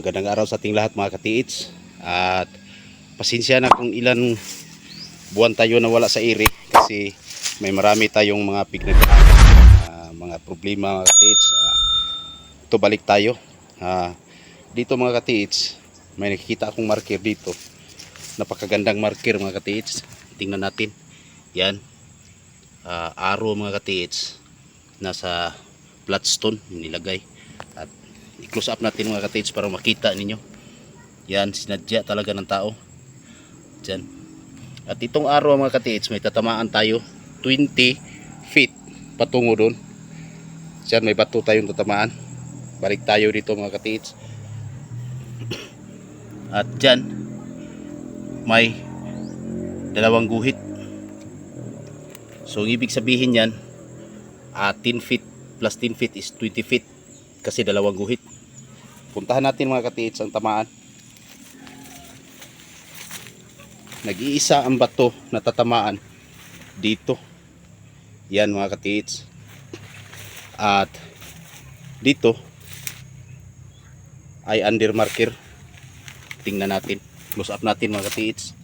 Magandang araw sa ating lahat mga katiits. At pasensya na kung ilan buwan tayo nawala sa iri kasi may marami tayong mga pinagdaan, ah, mga problema mga katiits. Ah, ito balik tayo. Ah, dito mga katiits, may nakikita akong marker dito. Napakagandang marker mga katiits. Tingnan natin. Yan. Ah, arrow mga katiits. Nasa flatstone nilagay. At i-close up natin mga katiits para makita ninyo. Yan, sinadya talaga ng tao. Diyan. At itong araw mga katiits, may tatamaan tayo 20 feet patungo doon. Diyan, may bato tayong tatamaan. Balik tayo dito mga katiits. At diyan, may dalawang guhit. So, ibig sabihin yan, ah, 10 feet plus 10 feet is 20 feet kasi dalawang guhit. Puntahan natin mga katiits ang tamaan. Nag-iisa ang bato na tatamaan dito. Yan mga katiits. At dito ay under marker. Tingnan natin. Close up natin mga katiits.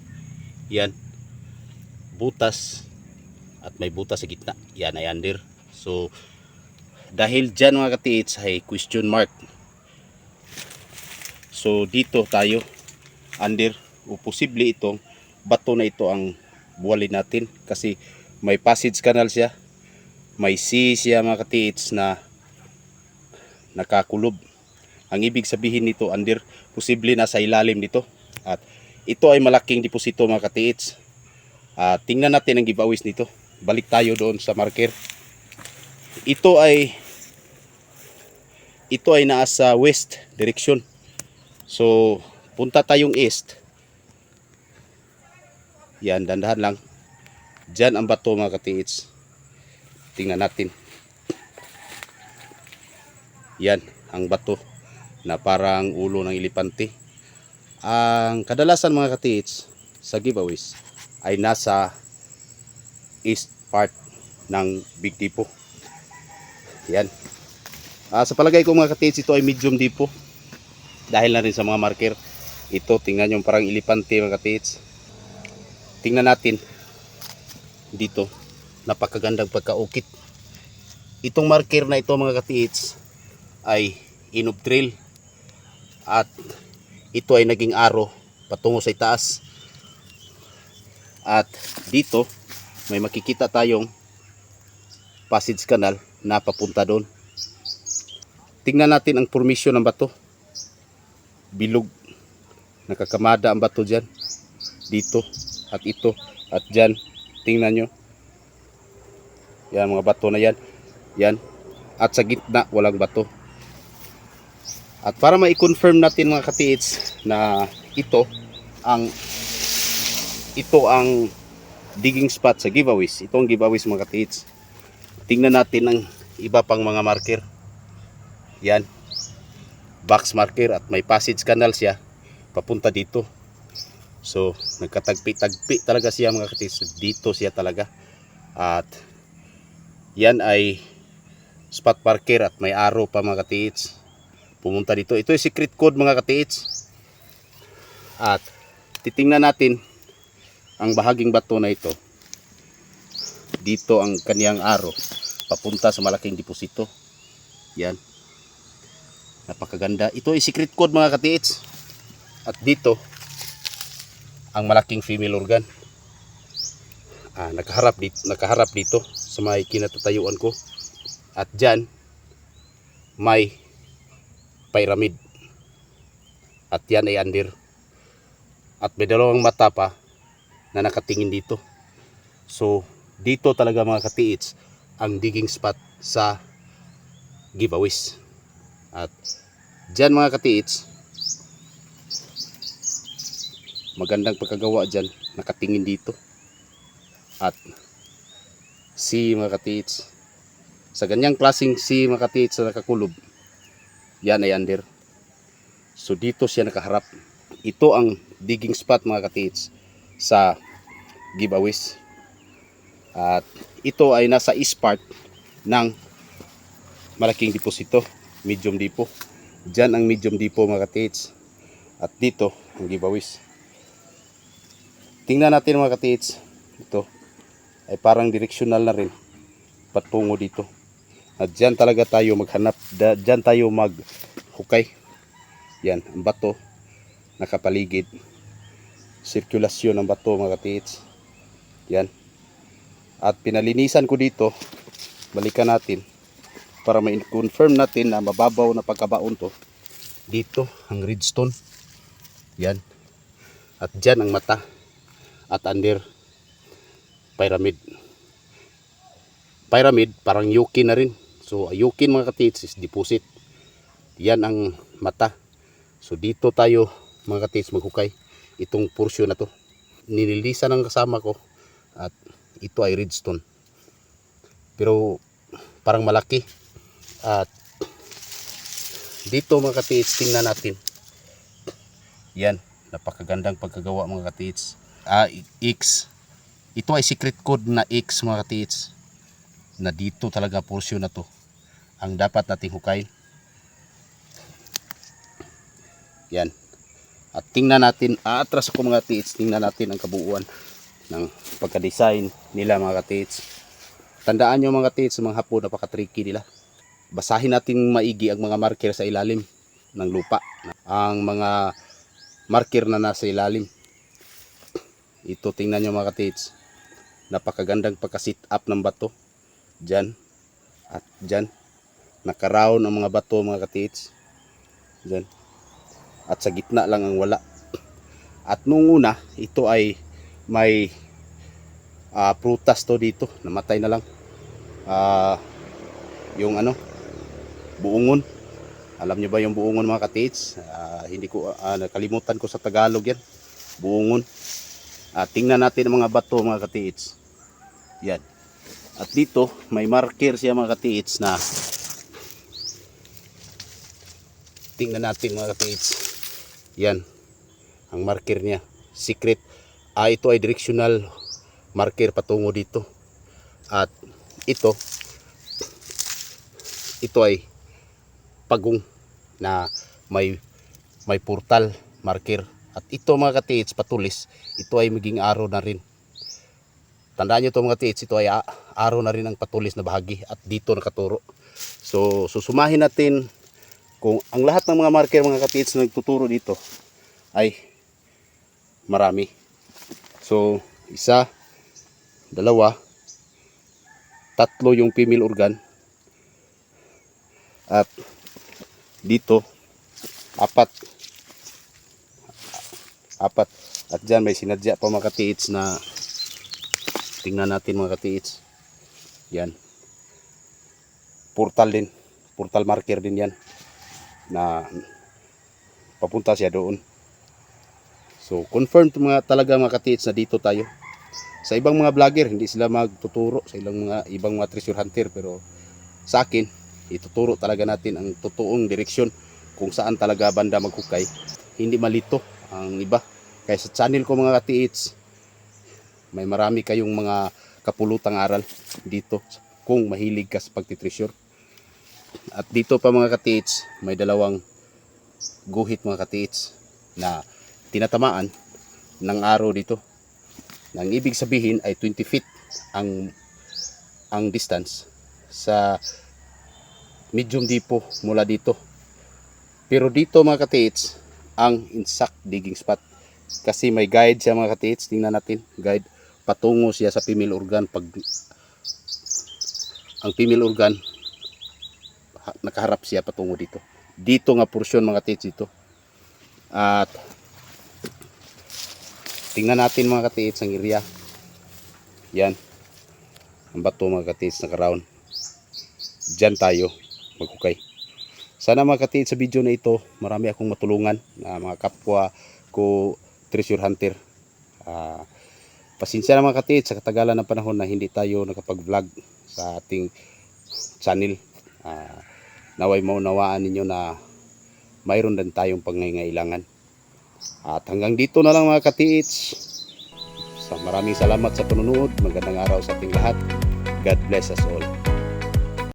Yan. Butas. At may butas sa gitna. Yan ay under. So, dahil dyan mga katiits ay question mark. So, dito tayo. Under o posible itong bato na ito ang buwalin natin. Kasi may passage canal siya. May sea siya mga katiits na nakakulob. Ang ibig sabihin nito under posible nasa ilalim nito. At ito ay malaking deposito mga katiits. At tingnan natin ang giveaways nito. Balik tayo doon sa marker. Ito ay ito ay nasa west direction so punta tayong east yan, dandahan lang. Diyan ang bato mga katiits. Tingnan natin. Yan, ang bato na parang ulo ng ilipante. Ang kadalasan mga katiits sa giveaways ay nasa east part ng Big Depot. Yan. Ah, sa palagay ko mga katiits, ito ay medium depot. Dahil na rin sa mga marker. Ito, tingnan yung parang ilipante mga katiits tingnan natin. Dito. Napakagandang pagkaukit. Itong marker na ito mga katiits ay inob trail at ito ay naging aro patungo sa itaas. At dito may makikita tayong passage canal na papunta doon. Tingnan natin ang formation ng bato bilog. Nakakamada ang bato dyan. Dito at ito at dyan. Tingnan nyo. Yan mga bato na yan. Yan. At sa gitna walang bato. At para ma-confirm natin mga katiits na ito ang ito ang digging spot sa giveaways. Ito ang giveaways mga katiits tingnan natin ang iba pang mga marker. Yan box marker at may passage canal siya papunta dito So, nagkatagpi-tagpi talaga siya mga katis. Dito siya talaga. At yan ay spot parker at may arrow pa mga katiits. Pumunta dito. Ito ay secret code mga katiits. At titingnan natin ang bahaging bato na ito. Dito ang kaniyang arrow. Papunta sa malaking deposito. Yan. Napakaganda. Ito ay secret code mga katiits. At dito, ang malaking female organ. Ah, nakaharap dito, nakaharap dito sa may kinatatayuan ko. At diyan may pyramid. At yan ay under. At may dalawang mata pa na nakatingin dito. So, dito talaga mga katiits ang digging spot sa giveaways. At diyan mga katiits, magandang pagkagawa dyan. Nakatingin dito. At si mga katiits sa ganyang klaseng si mga katiits na nakakulob yan ay under. So dito siya nakaharap. Ito ang digging spot mga katiits sa giveaways. At ito ay nasa east part ng malaking deposito medium depo Diyan ang medium depo mga katiits. At dito ang giveaways. Tingnan natin mga katiits. Ito ay parang direksyonal na rin patungo dito. At dyan talaga tayo maghanap. Da, dyan tayo maghukay. Yan, ang bato nakapaligid. Sirkulasyon ng bato mga katiits. Yan. At pinalinisan ko dito. Balikan natin para ma-confirm natin na mababaw na pagkabaon to. Dito ang redstone. Yan. At dyan ang mata. At under pyramid. Pyramid parang yuki na rin. So yukin mga katits is deposit. Yan ang mata. So dito tayo mga katits maghukay. Itong portion na to. Nililisan ng kasama ko. At ito ay redstone. Pero parang malaki. At dito mga katits tingnan natin. Yan. Napakagandang pagkagawa mga katits. Ah, X. Ito ay secret code na X mga katits. Na dito talaga portion na to. Ang dapat nating hukayin. Yan. At tingnan natin, aatras ako mga katits, tingnan natin ang kabuuan ng pagka-design nila mga katits. Tandaan nyo mga katits, mga hapon napaka-tricky nila. Basahin natin maigi ang mga marker sa ilalim ng lupa. Ang mga marker na nasa ilalim. Ito tingnan nyo mga katits. Napakagandang pagka-sit up ng bato. Diyan. At diyan. Nakaraon ang mga bato mga katits. Diyan. At sa gitna lang ang wala. At nung una, ito ay may ah, prutas to dito. Namatay na lang. Ah, yung ano, buungon. Alam nyo ba yung buungon mga katits? Ah, hindi ko, ah, nakalimutan ko sa Tagalog yan. Buungon. At tingnan natin ang mga bato mga katiits. Yan. At dito, may marker siya mga katiits na tingnan natin mga katiits. Yan. Ang marker niya. Secret. Ah, ito ay directional marker patungo dito. At ito, ito ay pagong na may may portal marker. At ito mga katiits patulis ito ay maging araw na rin. Tandaan nyo ito mga katiits ito ay araw na rin ang patulis na bahagi at dito nakaturo. So susumahin natin kung ang lahat ng mga marker mga katiits na nagtuturo dito ay marami. So isa dalawa tatlo yung female organ at dito. Apat. Apat. At dyan may sinadya pa mga katiits na tingnan natin mga katiits yan. Portal din. Portal marker din yan. Na papunta siya doon. So confirmed mga talaga mga katiits na dito tayo. Sa ibang mga vlogger hindi sila magtuturo. Sa ilang mga ibang mga treasure hunter. Pero sa akin ituturo talaga natin ang totoong direksyon kung saan talaga banda maghukay. Hindi malito ang iba. Kaya sa channel ko mga katiits may marami kayong mga kapulutang aral dito kung mahilig ka sa pagtitreasure. At dito pa mga katiits may dalawang guhit mga katiits na tinatamaan ng araw dito. Nang ibig sabihin ay 20 feet ang ang distance sa medium depo mula dito. Pero dito mga katiits, ang insect digging spot. Kasi may guide siya mga katiits, tingnan natin, guide. Patungo siya sa female organ pag ang female organ ha- nakaharap siya patungo dito. Dito nga portion mga katiits dito. At tingnan natin mga katiits ang area. Yan. Ang bato mga katiits na karound. Diyan tayo maghukay. Sana mga sa video na ito, marami akong matulungan na mga kapwa ko treasure hunter. Ah, pasensya na mga katiid sa katagalan ng panahon na hindi tayo nakapag-vlog sa ating channel. Ah, naway maunawaan ninyo na mayroon din tayong pangangailangan. At hanggang dito na lang mga katiits. Sa maraming salamat sa panunood. Magandang araw sa ating lahat. God bless us all.